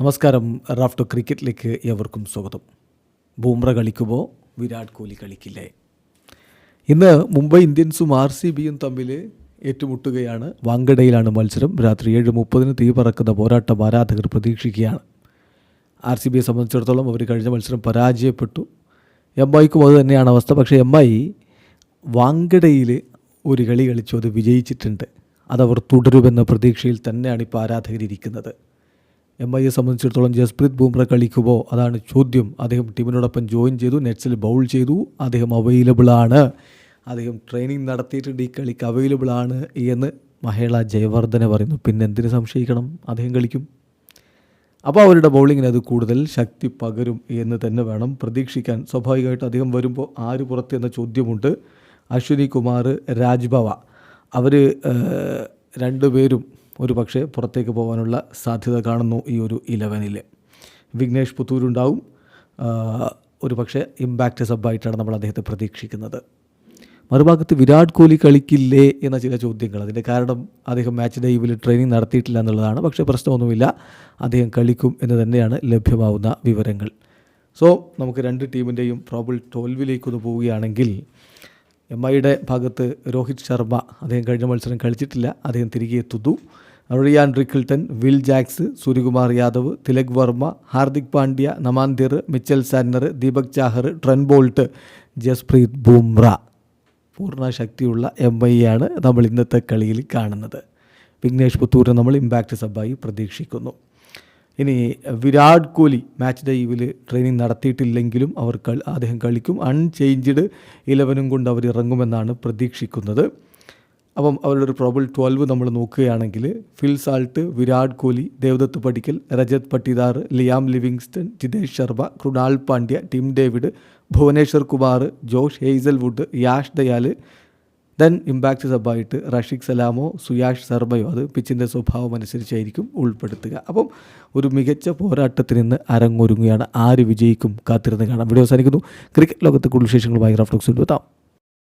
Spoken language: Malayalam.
നമസ്കാരം. റാഫ്റ്റോ ക്രിക്കറ്റിലേക്ക് ഏവർക്കും സ്വാഗതം. ബൂമ്ര കളിക്കുമോ? വിരാട് കോഹ്ലി കളിക്കില്ലേ? ഇന്ന് മുംബൈ ഇന്ത്യൻസും ആർ സി ബിയും തമ്മിൽ ഏറ്റുമുട്ടുകയാണ്. വാങ്കഡയിലാണ് മത്സരം. രാത്രി ഏഴ് മുപ്പതിന് തീ പറക്കുന്ന പോരാട്ടം ആരാധകർ പ്രതീക്ഷിക്കുകയാണ്. ആർ സി ബിയെ സംബന്ധിച്ചിടത്തോളം അവർ കഴിഞ്ഞ മത്സരം പരാജയപ്പെട്ടു. എം ഐക്കും അത് തന്നെയാണ് അവസ്ഥ. പക്ഷേ എം ഐ വാങ്കഡയിൽ ഒരു കളി കളിച്ചു. അത് വിജയിച്ചിട്ടുണ്ട്. അതവർ തുടരുമെന്ന പ്രതീക്ഷയിൽ തന്നെയാണ് ഇപ്പോൾ ആരാധകരിരിക്കുന്നത് എം ഐയെ സംബന്ധിച്ചിടത്തോളം ജസ്പ്രീത് ബുംറ കളിക്കുമോ? അതാണ് ചോദ്യം. അദ്ദേഹം ടീമിനോടൊപ്പം ജോയിൻ ചെയ്തു നെറ്റ്സിൽ ബൗൾ ചെയ്തു. അദ്ദേഹം അവൈലബിൾ ആണ്. അദ്ദേഹം ട്രെയിനിങ് നടത്തിയിട്ടുണ്ട്. ഈ കളിക്ക് അവൈലബിൾ ആണ് എന്ന് മഹേള ജയവർദ്ധന പറയുന്നു. പിന്നെ എന്തിനു സംശയിക്കണം? അദ്ദേഹം കളിക്കും. അപ്പോൾ അവരുടെ ബൗളിങ്ങിന് അത് കൂടുതൽ ശക്തി പകരും എന്ന് തന്നെ വേണം പ്രതീക്ഷിക്കാൻ. സ്വാഭാവികമായിട്ട് അദ്ദേഹം വരുമ്പോൾ ആര് പുറത്ത് എന്ന ചോദ്യമുണ്ട്. അശ്വിനി കുമാർ രാജ്ഭവ അവർ രണ്ടുപേരും ഒരു പക്ഷേ പുറത്തേക്ക് പോകാനുള്ള സാധ്യത കാണുന്നു ഈ ഒരു ഇലവനിൽ വിഘ്നേഷ് പുത്തൂരുണ്ടാവും. ഒരു പക്ഷേ ഇമ്പാക്റ്റ് സബായിട്ടാണ് നമ്മൾ അദ്ദേഹത്തെ പ്രതീക്ഷിക്കുന്നത്. മറുഭാഗത്ത് വിരാട് കോഹ്ലി കളിക്കില്ലേ എന്ന ചില ചോദ്യങ്ങൾ. അതിന്റെ കാരണം അദ്ദേഹം മാച്ച് ഡൈവിൽ ട്രെയിനിങ് നടത്തിയിട്ടില്ല എന്നുള്ളതാണ്. പക്ഷേ പ്രശ്നമൊന്നുമില്ല. അദ്ദേഹം കളിക്കും എന്ന് തന്നെയാണ് ലഭ്യമാവുന്ന വിവരങ്ങൾ. സോ നമുക്ക് രണ്ട് ടീമിന്റെയും പ്രോബിൾ തോൽവിലേക്കൊന്ന് പോവുകയാണെങ്കിൽ എം ഐയുടെ ഭാഗത്ത് രോഹിത് ശർമ്മ അദ്ദേഹം കഴിഞ്ഞ മത്സരം കളിച്ചിട്ടില്ല. അദ്ദേഹം തിരികെ എത്തുന്നു. Ryan Rickelton Will Jacks Suryakumar Yadav Tilak Varma Hardik Pandya നമാന്തിർ Mitchell Santner Deepak Chahar Trent Boult Jasprit Bumrah. പൂർണ ശക്തിയുള്ള എം ഐ ആണ് നമ്മൾ ഇന്നത്തെ കളിയിൽ കാണുന്നത്. വിഘ്നേഷ് പുത്തൂരിനെ നമ്മൾ ഇമ്പാക്റ്റ് സബായി പ്രതീക്ഷിക്കുന്നു. ഇനി വിരാട് കോഹ്ലി മാച്ച് ഡൈവിൽ ട്രെയിനിങ് നടത്തിയിട്ടില്ലെങ്കിലും അവർ കളി അദ്ദേഹം കളിക്കും. അൺചേഞ്ച്ഡ് ഇലവനും കൊണ്ട് അവർ ഇറങ്ങുമെന്നാണ് പ്രതീക്ഷിക്കുന്നത്. അപ്പം അവരുടെ ഒരു പ്രോബിൾ ട്വൽവ് നമ്മൾ നോക്കുകയാണെങ്കിൽ Phil Salt Virat Kohli Devdutt Padikkal Rajat Patidar Liam Livingstone Jitesh Sharma Krunal Pandya Tim David Bhuvneshwar Kumar Josh Hazlewood Yash Dayal then impact സബായിട്ട് Rasikh സലാമോ സുയാഷ് ശർമ്മയോ അത് പിച്ചിന്റെ സ്വഭാവം അനുസരിച്ചായിരിക്കും ഉൾപ്പെടുത്തുക. അപ്പം ഒരു മികച്ച പോരാട്ടത്തിൽ നിന്ന് അരങ്ങൊരുങ്ങുകയാണ് ആര് വിജയിക്കും കാത്തിരുന്ന് കാണാം. വീഡിയോ അവസാനിക്കുന്നു. ക്രിക്കറ്റ് ലോകത്ത് കൂടുതൽ വിശേഷങ്ങളുമായി റഫ്ലോക്സ് എത്താം.